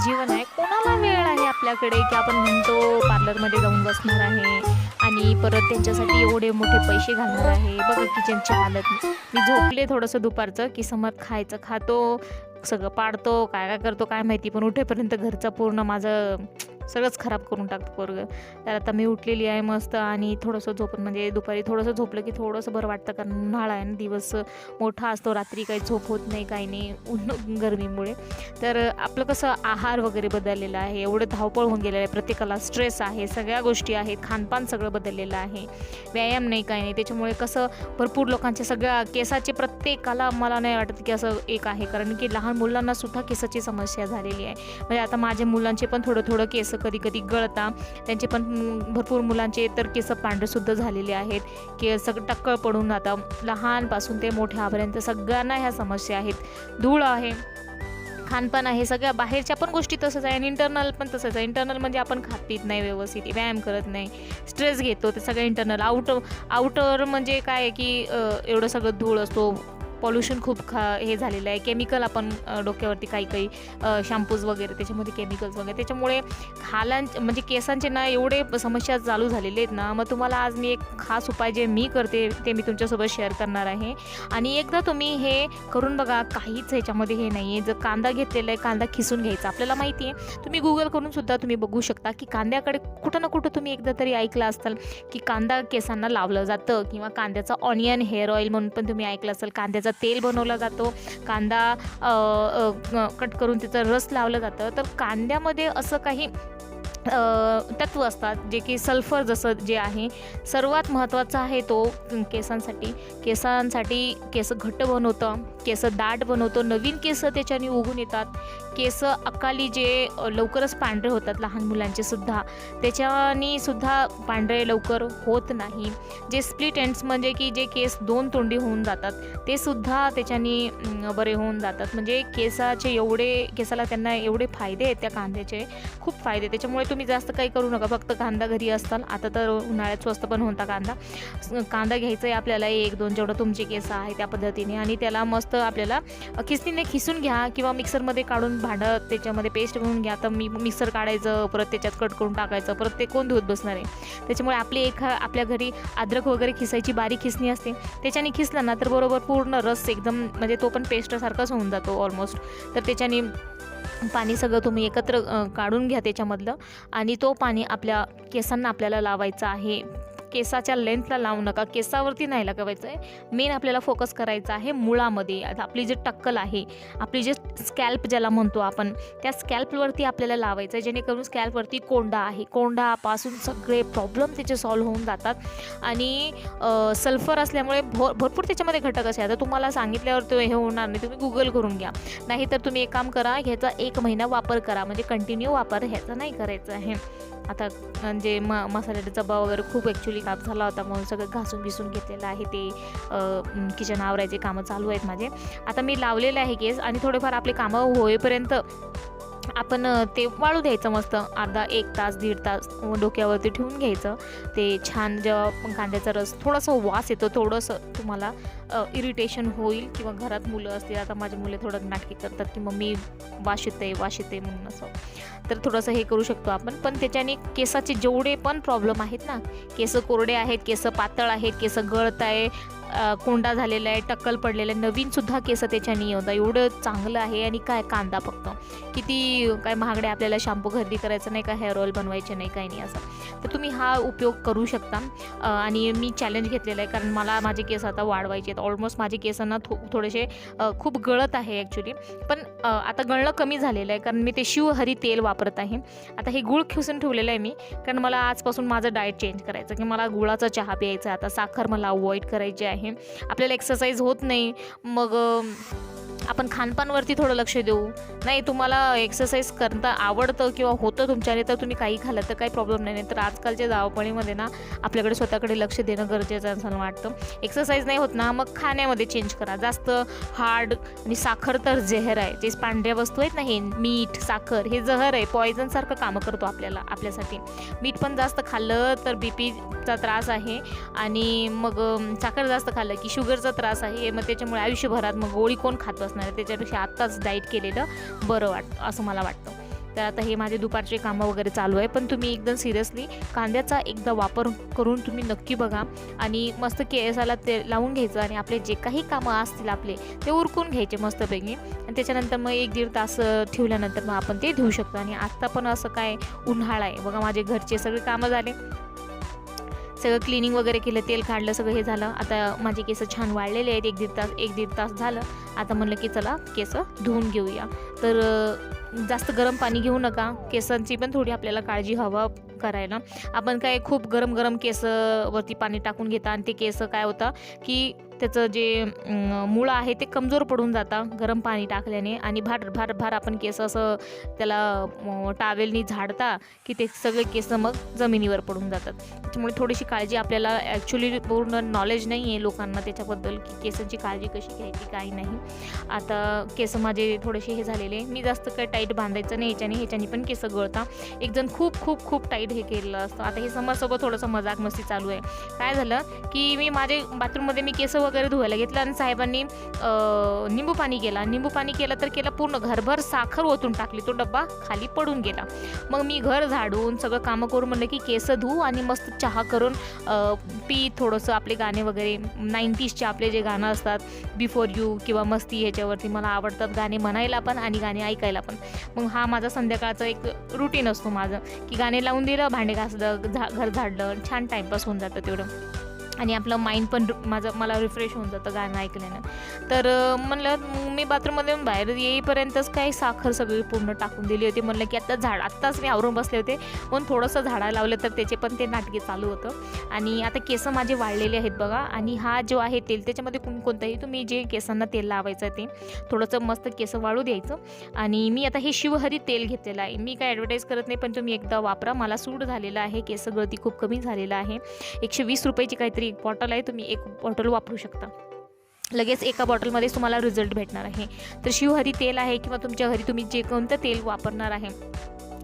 जीवन आहे. कोणाला वेळ आहे आपल्याकडे? की आपण म्हणतो पार्लरमध्ये जाऊन बसणार आहे आणि परत त्यांच्यासाठी एवढे मोठे पैसे घालणार आहे? बघा किचनची हालत. मी झोपले थोडंसं दुपारचं की समज खायचं खातो सगळं पाडतो काय काय करतो काय माहिती पण उठेपर्यंत घरचं पूर्ण माझं सगळंच खराब करून टाकतो पोरगं. तर आता मी उठलेली आहे मस्त आणि थोडंसं झोपून म्हणजे दुपारी थोडंसं झोपलं की थोडंसं बरं वाटतं कारण उन्हाळा आहे ना दिवस मोठा असतो रात्री काही झोप होत नाही काही नाही ऊन गरमीमुळे. तर आपलं कसं आहार वगैरे बदललेलं आहे एवढं धावपळ होऊन गेलेलं आहे प्रत्येकाला स्ट्रेस आहे सगळ्या गोष्टी आहेत खानपान सगळं बदललेलं आहे व्यायाम नाही काही नाही. त्याच्यामुळे कसं भरपूर लोकांच्या सगळ्या केसाचे प्रत्येकाला मला नाही वाटत की असं एक आहे. कारण की लहान मुलांना सुद्धा केसाची समस्या झालेली आहे. म्हणजे आता माझ्या मुलांचे पण थोडं थोडं केस कधी कधी गळता. त्यांचे पण भरपूर मुलांचे तर केस पांढरेसुद्धा झालेले आहेत. की सगळं टक्कळ पडून जातं. लहानपासून ते मोठ्यापर्यंत सगळ्यांना ह्या समस्या आहेत. धूळ आहे. खानपान आहे. सगळ्या बाहेरच्या पण गोष्टी तसंच आहे. आणि इंटरनल पण तसंच आहे. इंटरनल म्हणजे आपण खात पित नाही व्यवस्थित. व्यायाम करत नाही. स्ट्रेस घेतो. ते सगळं इंटरनल आउट आउटर म्हणजे काय आहे की एवढं सगळं धूळ असतो. पॉल्युशन खूप खा हे झालेलं आहे. केमिकल आपण डोक्यावरती काही काही शॅम्पूज वगैरे त्याच्यामध्ये केमिकल्स वगैरे. त्याच्यामुळे खालां म्हणजे केसांचे ना एवढे समस्या चालू झालेले आहेत ना मग तुम्हाला आज मी एक खास उपाय जे मी करते ते मी तुमच्यासोबत शेअर करणार आहे. आणि एकदा तुम्ही हे करून बघा काहीच ह्याच्यामध्ये हे नाही आहे जर कांदा घेतलेला आहे कांदा खिसून घ्यायचा आपल्याला माहिती आहे. तुम्ही गुगल करून सुद्धा तुम्ही बघू शकता की कांद्याकडे कुठं ना कुठं तुम्ही एकदा तरी ऐकलं असाल की कांदा केसांना लावलं जातं किंवा कांद्याचा ऑनियन हेअर ऑइल म्हणून पण तुम्ही ऐकलं असेल कांद्याचा तेल बनवला जातो कांदा कट करून त्याचं रस लावलं जातं. तर कांद्यामध्ये असं काही तत्व असतात जे की सल्फर जसं जे आहे सर्वात महत्त्वाचा आहे तो केसांसाठी. केसांसाठी केस घट्ट बनवतं केस दाट बनवतो नवीन केस त्याच्याने उगून येतात. केस अकाली जे लवकरच पांढरे होतात लहान मुलांचे सुद्धा. त्याच्याने सुद्धा पांढरे लवकर होत नाही. जे स्प्लिट एंड्स म्हणजे की जे केस दोन तोंडी होऊन जातात ते सुद्धा त्याच्याने बरे होऊन जातात. म्हणजे केसाचे एवढे केसाला त्यांना एवढे फायदे आहेत त्या कांद्याचे खूप फायदे त्याच्यामुळे तुम्ही जास्त काही करू नका. फक्त कांदा घरी असताल आता तर उन्हाळ्यात स्वस्त पण होता कांदा. कांदा घ्यायचा आहे आपल्याला एक दोन जेवढं तुमचे केस आहे त्या पद्धतीने. आणि त्याला मस्त आपल्याला. खिसणीने खिसून घ्या किंवा मिक्सरमध्ये काढून भांडं त्याच्यामध्ये पेस्ट करून घ्या. तर मी मिक्सर काढायचं परत त्याच्यात कट करून टाकायचं परत ते कोण धुवत बसणार आहे? त्याच्यामुळे आपली एक आपल्या घरी अद्रक वगैरे खिसायची बारीक खिसणी असते. त्याच्याने खिसला ना तर बरोबर पूर्ण रस एकदम म्हणजे तो पण पेस्टसारखाच होऊन जातो ऑलमोस्ट तर त्याच्याने पाणी सगळं तुम्ही एकत्र काढून घ्या त्याच्यामधलं. आणि तो पाणी आपल्या केसांना आपल्याला लावायचा आहे. केसाच्या लेंथला लावू नका. केसावरती नाही लगावायचं आहे मेन आपल्याला फोकस करायचा आहे मुळामध्ये. आता आपली जी टक्कल आहे आपली जे स्कॅल्प ज्याला म्हणतो आपण त्या स्कॅल्पवरती आपल्याला लावायचं आहे जेणेकरून स्कॅल्पवरती कोंडा आहे. कोंडापासून सगळे प्रॉब्लेम त्याचे सॉल्व्ह होऊन जातात. आणि सल्फर असल्यामुळे भो भरपूर त्याच्यामध्ये घटक असे आता तुम्हाला सांगितल्यावर तो हे होणार नाही. तुम्ही गुगल करून घ्या. नाहीतर तुम्ही एक काम करा ह्याचा एक महिना वापर करा. म्हणजे कंटिन्यू वापर ह्याचा नाही करायचा आहे. आता म्हणजे म मसाल्याचा डबा वगैरे खूप ॲक्च्युली खराब झाला होता म्हणून सगळं घासून बिसून घेतलेलं आहे ते किचन आवरायचे कामं चालू आहेत माझे. आता मी लावलेले आहे केस आणि थोडेफार आपले कामं होईपर्यंत आपण ते वाळू द्यायचं मस्त. अर्धा एक तास दीड तास डोक्यावरती ठेवून घ्यायचं. ते छान जेव्हा कांद्याचा रस थोडासा वास येतो थोडंसं तुम्हाला इरिटेशन होईल किंवा घरात मुलं असतील आता माझी मुले थोडं नाटकी करतात की मम्मी वाश येते वास येते म्हणून असं. तर थोडंसं हे करू शकतो आपण. पण त्याच्याने केसाचे जेवढे पण प्रॉब्लेम आहेत ना केस कोरडे आहेत केस पातळ आहेत केस गळत आहे कोंडा झालेला आहे टक्कल पडलेलं आहे. नवीनसुद्धा केस त्याच्याने होता एवढं चांगलं आहे आणि काय कांदा फक्त. किती काय महागडे आपल्याला शॅम्पू खरेदी करायचं नाही का हेअर ऑइल बनवायचे नाही काही नाही असं. तर तुम्ही हा उपयोग करू शकता. आणि मी चॅलेंज घेतलेला आहे कारण मला माझे केस आता वाढवायचे आहेत. ऑलमोस्ट माझे केसांना थो थोडेसे खूप गळत आहे ॲक्च्युली पण आता गळणं कमी झालेलं आहे कारण मी ते शिवहरी तेल वापरत आहे. आता हे गुळ खिसून ठेवलेलं आहे मी कारण मला आजपासून माझं डाएट चेंज करायचं की मला गुळाचा चहा प्यायचा आहे. आता साखर मला अवॉइड करायची आहे. आपल्याला एक्सरसाइज होत नाही. मग आपण खानपानवरती थोडं लक्ष देऊ. नाही तुम्हाला एक्सरसाइज करता आवडतं किंवा होतं तुमच्याने तर तुम्ही काही खाल्लं तर काही प्रॉब्लेम नाही. तर आजकालच्या धावपळीमध्ये ना आपल्याकडे स्वतःकडे लक्ष देणं गरजेचं आहे असं वाटतं. एक्सरसाइज नाही होत ना मग खाण्यामध्ये चेंज करा. जास्त हार्ड आणि साखर तर जहर आहे. जे पांढऱ्या वस्तू आहेत ना हे मीठ साखर हे जहर आहे. पॉयझनसारखं कामं करतो आपल्याला आपल्यासाठी. मीठ पण जास्त खाल्लं तर बी पीचा त्रास आहे. आणि मग साखर जास्त खाल्लं की शुगरचा त्रास आहे. मग त्याच्यामुळे आयुष्यभरात मग गोळी कोण खात? असणार आहे त्याच्यापेक्षा आत्ताच डाईट केलेलं बरं वाटतं असं मला वाटतं. तर आता हे माझे दुपारचे कामं वगैरे चालू आहे पण तुम्ही एकदम सिरियसली कांद्याचा एकदा वापर करून तुम्ही नक्की बघा आणि मस्त केसाला ते लावून घ्यायचं आणि आपले जे काही कामं असतील आपले ते उरकून घ्यायचे मस्तपैकी. आणि त्याच्यानंतर मग एक दीड तास ठेवल्यानंतर मग आपण ते धुवू शकतो. आणि आत्ता पण असं काय उन्हाळा आहे. बघा माझे घरचे सगळे कामं झाले. सगळं क्लिनिंग वगैरे केलं तेल काढलं सगळं हे झालं. आता माझे केस छान वाळलेले आहेत. एक दीड तास एक दीड तास झालं. आता म्हणलं की चला केस धुवून घेऊया. तर जास्त गरम पाणी घेऊ नका. केसांची पण थोडी आपल्याला काळजी हवा करायला. आपण काय खूप गरम गरम केस वरती पाणी टाकून घेता आणि ते केस काय होतं की त्याचं जे मुळं आहे ते कमजोर पडून जाता गरम पाणी टाकल्याने आणि भार भार भार आपण केस असं त्याला टावेलनी झाडता की ते सगळे केस मग जमिनीवर पडून जातात. त्याच्यामुळे थोडीशी काळजी आपल्याला ॲक्च्युली पूर्ण नॉलेज नाही आहे लोकांना त्याच्याबद्दल की केसांची काळजी कशी घ्यायची काय नाही. आता केस माझे थोडेसे हे झालेले. मी जास्त काही टाईट बांधायचं नाही ह्याच्याने ह्याच्याने पण केस गळता. एकजण खूप खूप खूप टाईट हे केलेलं असतं. आता हे समोरसोबत थोडंसं मजाक मस्ती चालू आहे. काय झालं की मी माझे बाथरूममध्ये मी केस वगैरे धुवायला घेतलं आणि साहेबांनी निंबू पाणी केला. निंबू पाणी केलं तर केलं पूर्ण घरभर साखर ओतून टाकली. तो डब्बा खाली पडून गेला. मग मी घर झाडून सगळं कामं करून म्हणलं की केस धुऊ आणि मस्त चहा करून पी थोडंसं आपले गाणे वगैरे नाईन्टीजचे आपले जे गाणं असतात बिफोर यू किंवा मस्ती ह्याच्यावरती मला आवडतात गाणे म्हणायला पण आणि गाणे ऐकायला पण. मग हा माझा संध्याकाळचा एक रुटीन असतो माझं की गाणे लावून दिलं भांडे घासलं झा घर झाडलं छान टाईमपास होऊन जातं तेवढं. आणि आपलं माइंड पण माझं मला रिफ्रेश होऊन जातं गाणं ऐकल्यानं. तर म्हणलं मी बाथरूममध्ये येऊन बाहेर येईपर्यंतच काही साखर सगळी पूर्ण टाकून दिली होती. म्हणलं की आता झाड आत्ताच मी आवरून बसले होते. पण थोडंसं झाडा लावलं तर त्याचे पण ते नाटके चालू होतं. आणि आता केस माझे वाळलेले आहेत बघा. आणि हा जो आहे तेल त्याच्यामध्ये कोण कोणतंही तुम्ही जे केसांना तेल लावायचं आहे ते थोडंसं मस्त केस वाळू द्यायचं. आणि मी आता हे शिवहरी तेल घेतलेलं आहे. मी काय ॲडव्हर्टाईज करत नाही पण तुम्ही एकदा वापरा. मला सूट झालेलं आहे. केस गळती खूप कमी झालेलं आहे. एकशे वीस रुपयाची काहीतरी एक बॉटल आहे तुम्ही एक बॉटल वापरू शकता. लगेच एका बॉटलमध्येच तुम्हाला रिझल्ट भेटणार आहे. तर शिवहरी तेल आहे किंवा तुमच्या घरी तुम्ही जे कोणतं तेल वापरणार आहे.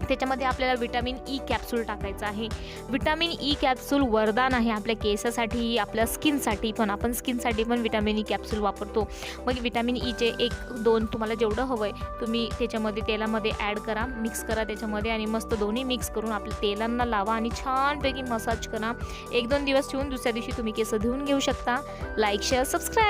त्याच्यामध्ये आपल्याला विटॅमिन ई कॅप्सूल टाकायचं आहे. विटॅमिन ई कॅप्सूल वरदान आहे आपल्या केसासाठी आपल्या स्किनसाठी पण. आपण स्किनसाठी पण विटॅमिन ई कॅप्सूल वापरतो. मग विटॅमिन ईचे e एक दोन तुम्हाला जेवढं हवं आहे तुम्ही त्याच्यामध्ये तेलामध्ये ॲड करा मिक्स करा त्याच्यामध्ये आणि मस्त दोन्ही मिक्स करून आपल्या तेलांना लावा आणि छानपैकी मसाज करा. एक दोन दिवस ठेवून दुसऱ्या दिवशी तुम्ही केस धुवून घेऊ शकता. Like share subscribe